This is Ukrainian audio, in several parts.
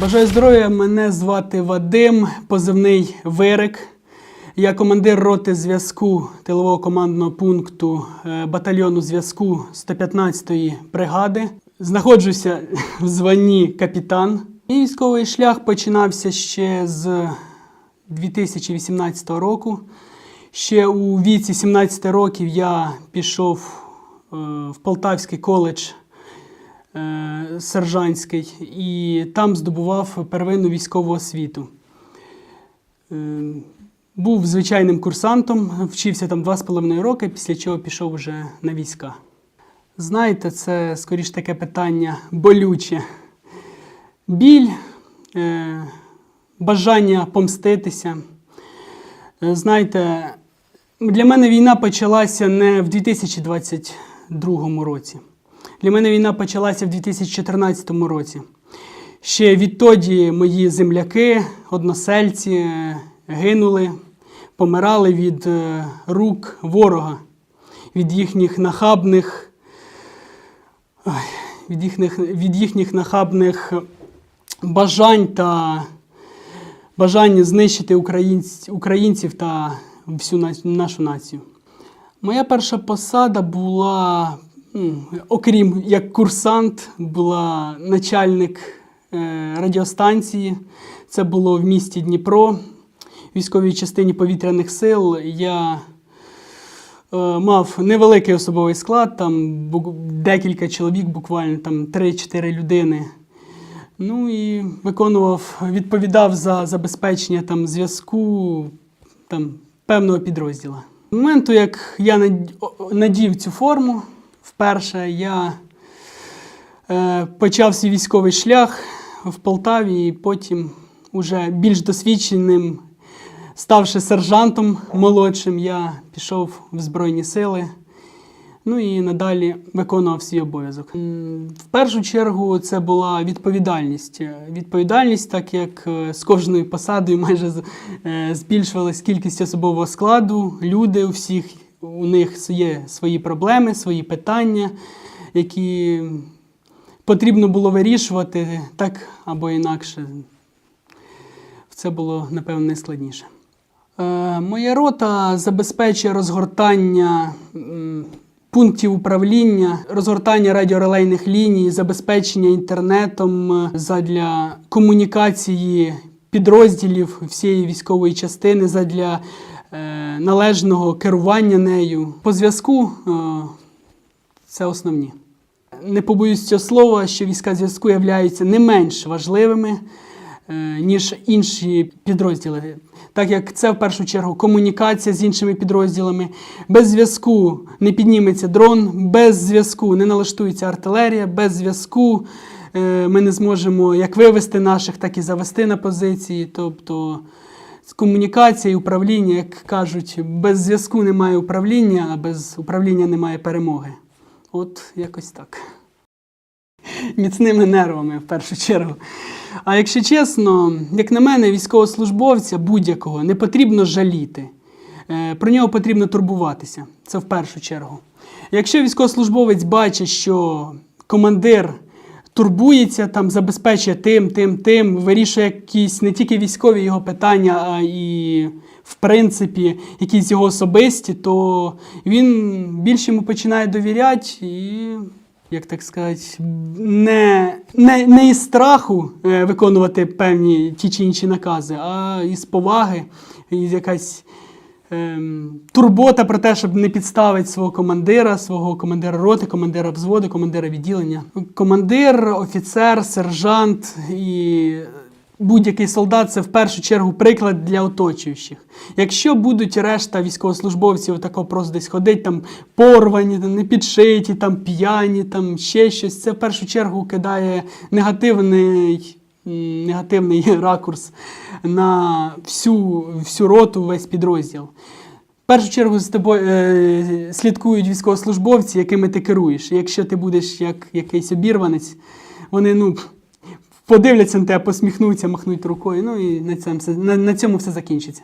Бажаю здоров'я, мене звати Вадим, позивний Вирик. Я командир роти зв'язку тилового командного пункту е, батальйону зв'язку 115-ї бригади. Знаходжуся в званні капітан. Мій військовий шлях починався ще з 2018 року. Ще у віці 17 років я пішов е, в Полтавський коледж сержантський і там здобував первинну військову освіту. Е, Був звичайним курсантом, вчився там два з половиною роки, після чого пішов вже на війська. Знаєте, це скоріш таке питання болюче. Біль, е, бажання помститися. Е, Знаєте, для мене війна почалася не в 2022 році. Для мене війна почалася в 2014 році. Ще відтоді мої земляки, односельці е, гинули, помирали від е, рук ворога, від їхніх нахабних, від їхніх, від їхніх нахабних бажань та бажання знищити українців та всю нашу націю. Моя перша посада була, окрім як курсант, була начальник е, радіостанції. Це було в місті Дніпро, військовій частині повітряних сил. Я е, мав невеликий особовий склад, там декілька чоловік, буквально там 3-4 людини. Ну і виконував, відповідав за забезпечення там зв'язку там, певного підрозділу. Моменту, як я надів цю форму, вперше я е, почав свій військовий шлях в Полтаві, і потім, уже більш досвідченим, ставши сержантом молодшим, я пішов в Збройні Сили. Ну і надалі виконував свій обов'язок. В першу чергу це була відповідальність. Е, Відповідальність, так як е, з кожною посадою майже е, збільшувалась кількість особового складу, люди у всіх у них є свої проблеми, свої питання, які потрібно було вирішувати так або інакше. Це було, напевно, найскладніше. Е, Моя рота забезпечує розгортання пунктів управління, розгортання радіорелейних ліній, забезпечення інтернетом е, задля комунікації підрозділів всієї військової частини, задля належного керування нею. По зв'язку е, це основні. Не побоюсь цього слова, що війська зв'язку являються не менш важливими, е, ніж інші підрозділи. Так як це в першу чергу комунікація з іншими підрозділами. Без зв'язку не підніметься дрон, без зв'язку не налаштується артилерія, без зв'язку е, ми не зможемо як вивести наших, так і завести на позиції. Тобто комунікація і управління, як кажуть, без зв'язку немає управління, а без управління немає перемоги. От якось так. Міцними нервами в першу чергу. А якщо чесно, як на мене, військовослужбовця будь-якого не потрібно жаліти. Е, Про нього потрібно турбуватися. Це в першу чергу. Якщо військовослужбовець бачить, що командир турбується, там, забезпечує тим, тим, тим, вирішує якісь не тільки військові його питання, а і в принципі якісь його особисті, то він більше йому починає довіряти і як так сказати, не, не, не із страху е, виконувати певні ті чи інші накази, а із поваги, із якась турбота про те, щоб не підставити свого командира, свого командира роти, командира взводу, командира відділення. Командир, офіцер, сержант і будь-який солдат це в першу чергу приклад для оточуючих. Якщо будуть решта військовослужбовців тако просто десь ходить, там порвані, там, не підшиті, там п'яні, там ще щось, це в першу чергу кидає негативний. Негативний ракурс на всю, всю роту, весь підрозділ. В першу чергу з тобою е, слідкують військовослужбовці, якими ти керуєш. Якщо ти будеш як якийсь обірванець, вони ну, подивляться на тебе, посміхнуться, махнуть рукою, ну і на цьому все, на, на цьому все закінчиться.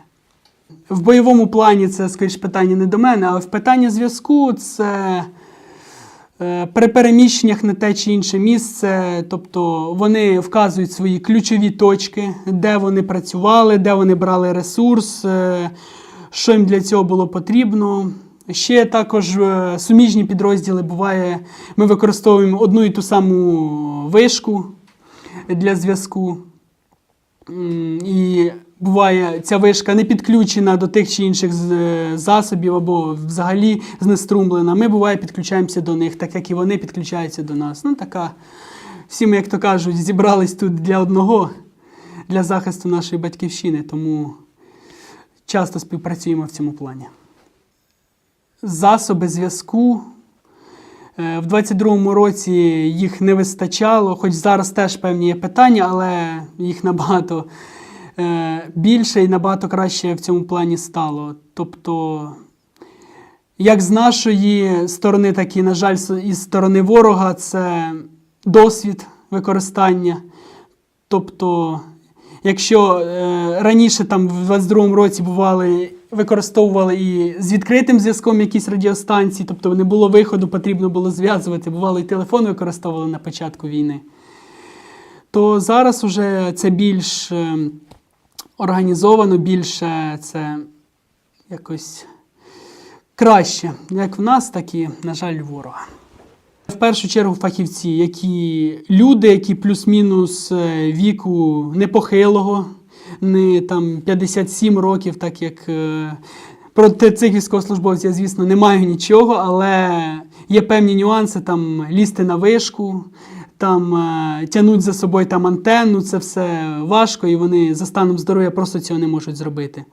В бойовому плані це, скоріш, питання не до мене, а в питанні зв'язку це При переміщеннях на те чи інше місце, тобто вони вказують свої ключові точки, де вони працювали, де вони брали ресурс, е, що їм для цього було потрібно. Ще також е, суміжні підрозділи буває, ми використовуємо одну і ту саму вишку для зв'язку. І буває, ця вишка не підключена до тих чи інших е, засобів або взагалі знеструмлена. Ми буває підключаємося до них, так як і вони підключаються до нас. Ну, така, всі ми, як то кажуть, зібрались тут для одного, для захисту нашої батьківщини, тому часто співпрацюємо в цьому плані. Засоби зв'язку. Е, В 22-му році їх не вистачало, хоч зараз теж певні є питання, але їх набагато е, більше і набагато краще в цьому плані стало. Тобто, як з нашої сторони, так і, на жаль, із сторони ворога, це досвід використання. Тобто, якщо е, раніше там в 22-му році бували, використовували і з відкритим зв'язком якісь радіостанції, тобто не було виходу, потрібно було зв'язувати, бувало і телефон використовували на початку війни, то зараз уже це більш е, організовано, більше це якось краще, як в нас, так і, на жаль, ворога. В першу чергу фахівці, які люди, які плюс-мінус е, віку непохилого, не там 57 років, так як е, проти цих військовослужбовців, я, звісно, не маю нічого, але є певні нюанси, там лізти на вишку, там е, тягнуть за собою там антенну, це все важко, і вони за станом здоров'я просто цього не можуть зробити.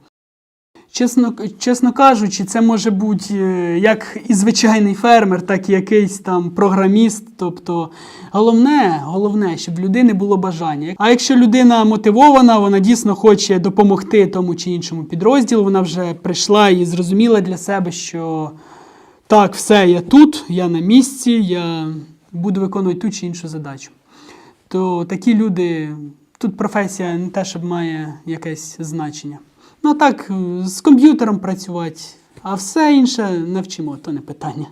Чесно, чесно кажучи, це може бути е, як і звичайний фермер, так і якийсь там програміст. Тобто, головне, головне, щоб в людини було бажання. А якщо людина мотивована, вона дійсно хоче допомогти тому чи іншому підрозділу, вона вже прийшла і зрозуміла для себе, що так, все, я тут, я на місці, я буду виконувати ту чи іншу задачу. То такі люди, тут професія не те, щоб має якесь значення. Ну так, е, з комп'ютером працювати, а все інше навчимо, то не питання.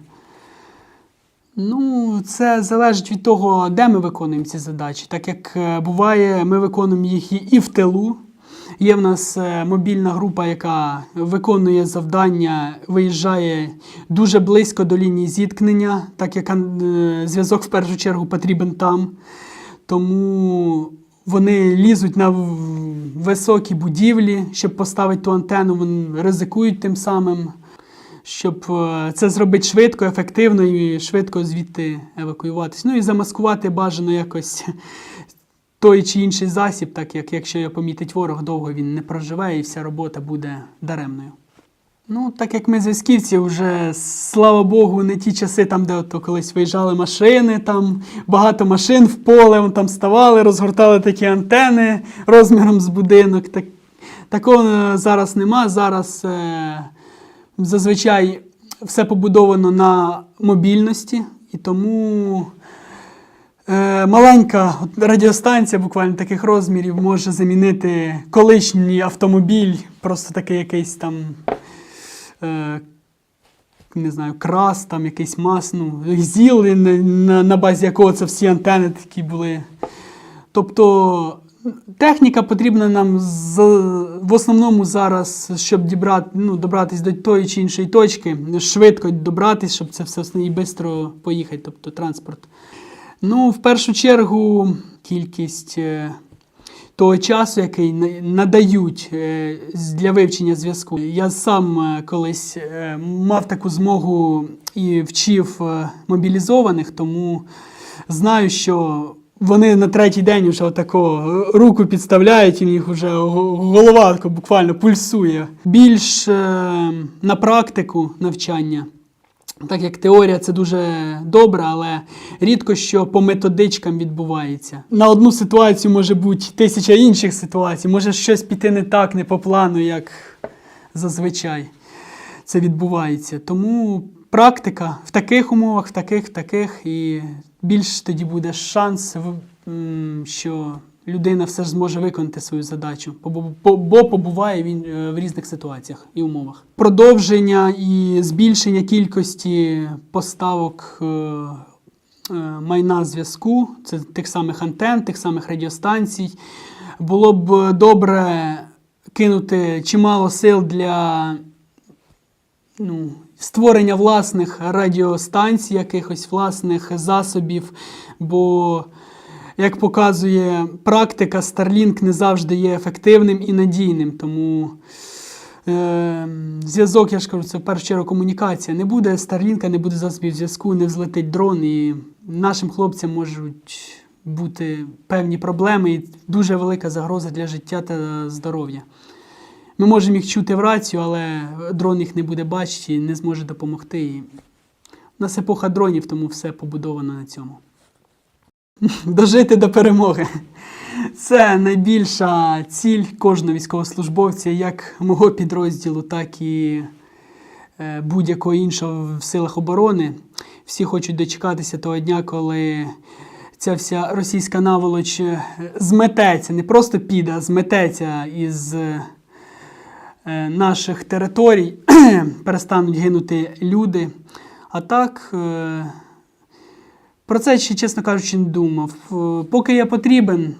Ну, це залежить від того, де ми виконуємо ці задачі. Так як е, буває, ми виконуємо їх і- в тилу. Є в нас е, мобільна група, яка виконує завдання, виїжджає дуже близько до лінії зіткнення, так як зв'язок в першу чергу потрібен там. Тому вони лізуть на високі будівлі, щоб поставити ту антенну, вони ризикують тим самим, щоб е, це зробити швидко, ефективно і швидко звідти евакуюватись. Ну і замаскувати бажано якось той чи інший засіб, так як якщо його помітить ворог, довго він не проживе і вся робота буде даремною. Ну, так як ми зв'язківці, вже слава Богу, не ті часи, там, де ото колись виїжджали машини, там багато машин в поле, там ставали, розгортали такі антени розміром з будинок. Так, такого е, зараз нема. Зараз е, зазвичай все побудовано на мобільності, і тому е, маленька радіостанція буквально таких розмірів може замінити колишній автомобіль, просто такий якийсь там е, не знаю, крас, там якийсь мас, ну, ЗІЛ, на, на, на базі якого це всі антени такі були. Тобто техніка потрібна нам з, в основному зараз, щоб дібрати, ну, добратись до тої чи іншої точки, швидко добратись, щоб це все і швидко поїхати, тобто транспорт. Ну, в першу чергу, кількість е, того часу, який надають е, для вивчення зв'язку. Я сам е, колись е, мав таку змогу і вчив мобілізованих, тому знаю, що вони на третій день вже отако руку підставляють, і в них вже голова буквально пульсує. Більш на практику навчання. Так як теорія це дуже добре, але рідко що по методичкам відбувається. На одну ситуацію може бути тисяча інших ситуацій, може щось піти не так, не по плану, як зазвичай це відбувається. Тому практика в таких умовах, в таких, в таких, і більш тоді буде шанс, що людина все ж зможе виконати свою задачу, бо, побуває він е, в різних ситуаціях і умовах. Продовження і збільшення кількості поставок е, е, майна зв'язку, це тих самих антен, тих самих радіостанцій. Було б добре кинути чимало сил для ну, створення власних радіостанцій, якихось власних засобів, бо, як показує практика, Starlink не завжди є ефективним і надійним. Тому е, зв'язок, я ж кажу, це в першу чергу комунікація. Не буде Starlink, не буде засобів зв'язку, не взлетить дрон, і нашим хлопцям можуть бути певні проблеми і дуже велика загроза для життя та здоров'я. Ми можемо їх чути в рацію, але дрон їх не буде бачити і не зможе допомогти. У нас епоха дронів, тому все побудовано на цьому. Дожити до перемоги. Це найбільша ціль кожного військовослужбовця, як мого підрозділу, так і е, будь-якого іншого в силах оборони. Всі хочуть дочекатися того дня, коли ця вся російська наволоч е, змететься, не просто піде, а змететься із е, наших територій, перестануть гинути люди. А так, про це ще, чесно кажучи, не думав. Е, Поки я потрібен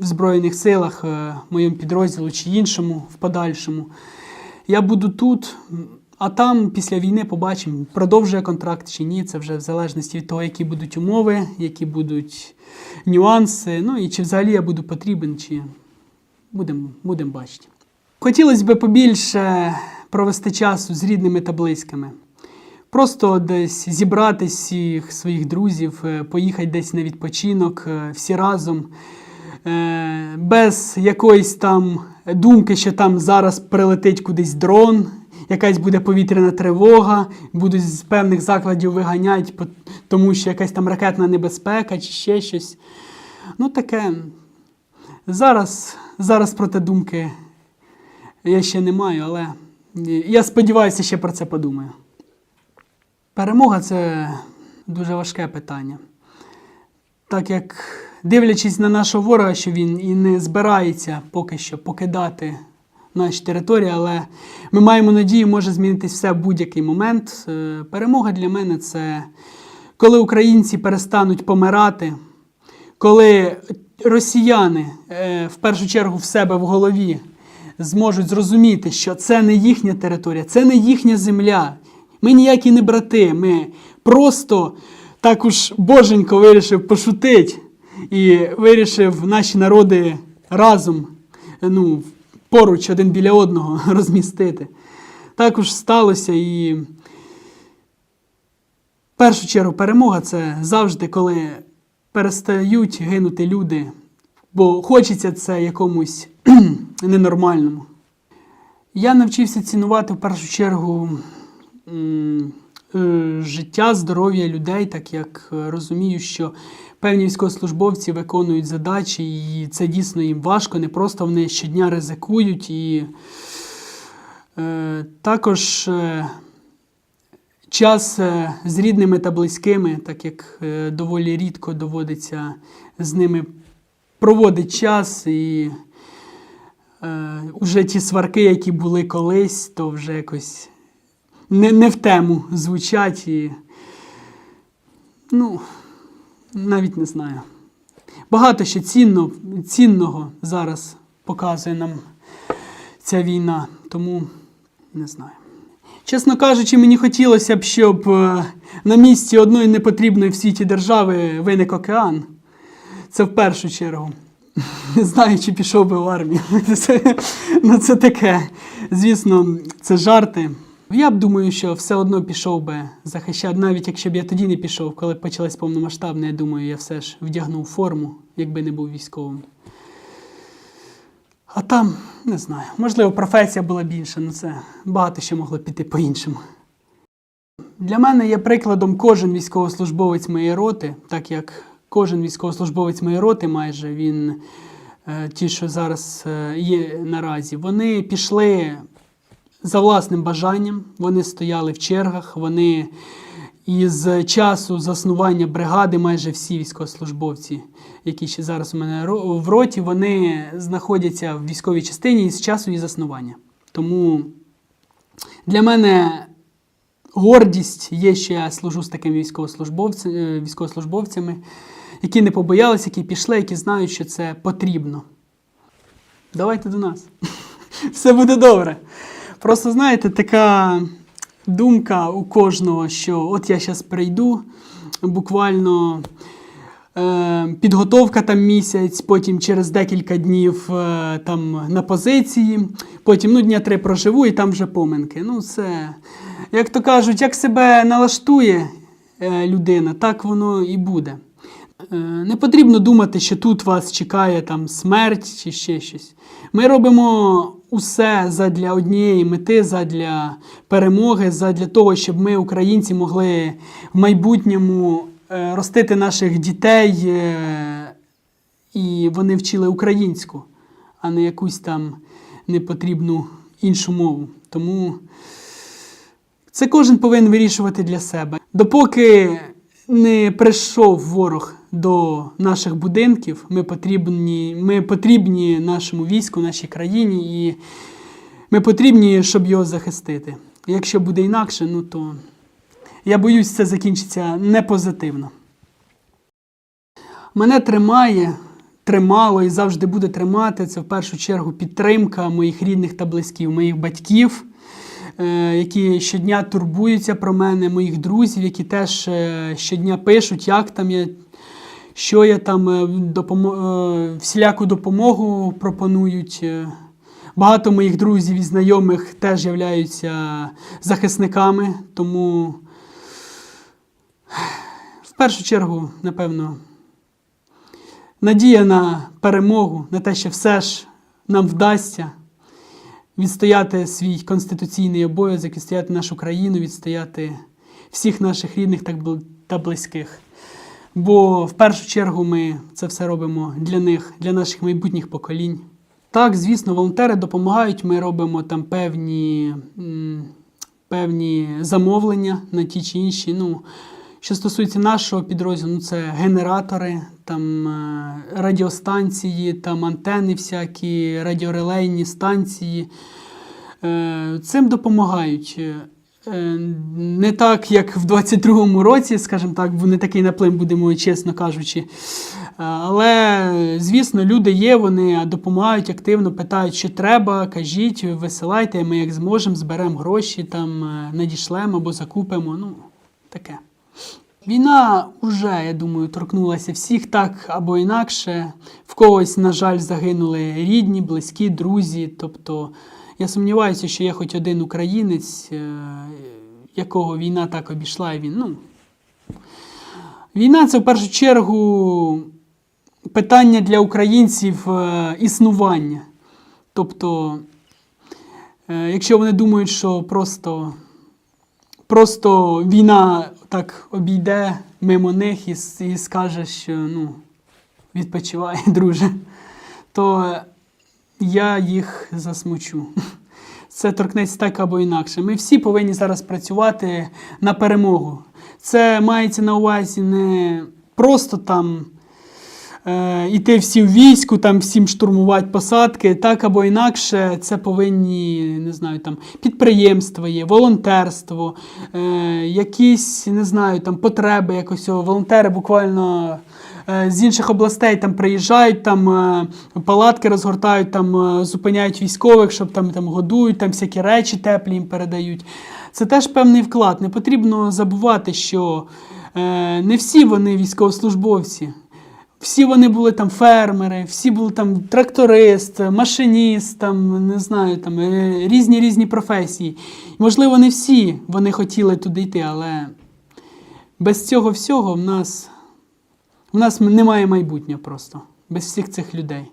в Збройних силах, е, моєму підрозділу чи іншому в подальшому, я буду тут, а там після війни побачимо, продовжує контракт чи ні. Це вже в залежності від того, які будуть умови, які будуть нюанси. Ну і чи взагалі я буду потрібен, чи будемо будем бачити. Хотілося б побільше провести часу з рідними та близькими. Просто десь зібрати всіх своїх друзів, е, поїхати десь на відпочинок, е, всі разом, е, без якоїсь там думки, що там зараз прилетить кудись дрон, якась буде повітряна тривога, будуть з певних закладів виганяти, тому що якась там ракетна небезпека чи ще щось. Ну таке. Зараз, зараз про те думки я ще не маю, але я сподіваюся, ще про це подумаю. Перемога це дуже важке питання. Так як дивлячись на нашого ворога, що він і не збирається поки що покидати наші території, але ми маємо надію, може змінитись все в будь-який момент. Е, Перемога для мене це коли українці перестануть помирати, коли росіяни е, в першу чергу в себе в голові зможуть зрозуміти, що це не їхня територія, це не їхня земля. Ми ніякі не брати. Ми просто також боженько вирішив пошутити і вирішив наші народи разом, ну, поруч один біля одного розмістити. Також сталося і в першу чергу перемога це завжди, коли перестають гинути люди, бо хочеться це якомусь ненормальному. Я навчився цінувати в першу чергу життя, здоров'я людей, так як е, розумію, що певні військовослужбовці виконують задачі, і це дійсно їм важко, не просто вони щодня ризикують. І е, також е, час е, з рідними та близькими, так як е, доволі рідко доводиться з ними проводити час і. Е, уже ті сварки, які були колись, то вже якось не, не в тему звучать і. Ну, навіть не знаю. Багато ще цінно, цінного зараз показує нам ця війна, тому не знаю. Чесно кажучи, мені хотілося б, щоб е, на місці одної непотрібної в світі держави виник океан. Це в першу чергу. Не знаю, чи пішов би в армію. Це, ну, це таке. Звісно, це жарти. Я б думаю, що все одно пішов би захищати, навіть якщо б я тоді не пішов, коли почалась повномасштабна, я думаю, я все ж вдягнув форму, якби не був військовим. А там, не знаю, можливо, професія була більша, але це багато що могло піти по-іншому. Для мене є прикладом кожен військовослужбовець моєї роти, так як кожен військовослужбовець моєї роти, майже він, е, ті, що зараз е, є наразі, вони пішли за власним бажанням, вони стояли в чергах, вони І з часу заснування бригади майже всі військовослужбовці, які ще зараз у мене в роті, вони знаходяться в військовій частині з часу її заснування. Тому для мене гордість є, що я служу з такими е, військовослужбовцями, які не побоялися, які пішли, які знають, що це потрібно. Давайте до нас. Все буде добре. Просто знаєте, така думка у кожного, що от я зараз прийду, буквально е, підготовка там місяць, потім через декілька днів е, там на позиції, потім ну, дня три проживу і там вже поминки. Ну, це, як то кажуть, як себе налаштує е, людина, так воно і буде. Е, Не потрібно думати, що тут вас чекає там смерть чи ще щось. Ми робимо усе задля однієї мети, задля перемоги, задля того, щоб ми, українці, могли в майбутньому е, ростити наших дітей е, і вони вчили українську, а не якусь там непотрібну іншу мову. Тому це кожен повинен вирішувати для себе. Допоки не прийшов ворог до наших будинків, ми потрібні, ми потрібні нашому війську, нашій країні, і ми потрібні, щоб його захистити. Якщо буде інакше, ну то я боюсь, це закінчиться не позитивно. Мене тримає, тримало і завжди буде тримати це в першу чергу підтримка моїх рідних та близьких, моїх батьків, які щодня турбуються про мене, моїх друзів, які теж е, щодня пишуть, як там я, що я там е, е, всіляку допомогу пропонують. Е, Багато моїх друзів і знайомих теж являються захисниками, тому в першу чергу, напевно, надія на перемогу, на те, що все ж нам вдасться відстояти свій конституційний обов'язок, відстояти нашу країну, відстояти всіх наших рідних та близьких. Бо в першу чергу ми це все робимо для них, для наших майбутніх поколінь. Так, звісно, волонтери допомагають. Ми робимо там певні, певні замовлення на ті чи інші. Ну, що стосується нашого підрозділу, ну, це генератори, там е, радіостанції, там антени всякі, радіорелейні станції. Е, Цим допомагають. Е, Не так, як в 22-му році, скажімо так, не такий наплив, будемо чесно кажучи. Але, звісно, люди є, вони допомагають активно, питають, що треба, кажіть, висилайте, ми як зможемо, зберемо гроші, там, надішлемо або закупимо. Ну, таке. Війна вже, я думаю, торкнулася всіх так або інакше. В когось, на жаль, загинули рідні, близькі, друзі. Тобто я сумніваюся, що є хоч один українець, е, якого війна так обійшла, і він. Ну, війна це в першу чергу питання для українців е, існування. Тобто, е, якщо вони думають, що просто просто війна так обійде мимо них і, і скаже, що ну, відпочивай, друже, то я їх засмучу. Це торкнеться так або інакше. Ми всі повинні зараз працювати на перемогу. Це мається на увазі не просто там іти всі в війську, там всім штурмувати посадки, так або інакше, це повинні, не знаю, там підприємства є, волонтерство, е, якісь, не знаю, там потреби якось. Волонтери буквально. е, З інших областей там приїжджають, там е, палатки розгортають, там е, зупиняють військових, щоб там, там годують, там всякі речі теплі їм передають. Це теж певний вклад. Не потрібно забувати, що е, не всі вони військовослужбовці. Всі вони були там фермери, всі були там тракторист, машиніст, там, не знаю, там е, різні різні професії. Можливо, не всі вони хотіли туди йти, але без цього всього в нас, в нас немає майбутнього просто, без всіх цих людей.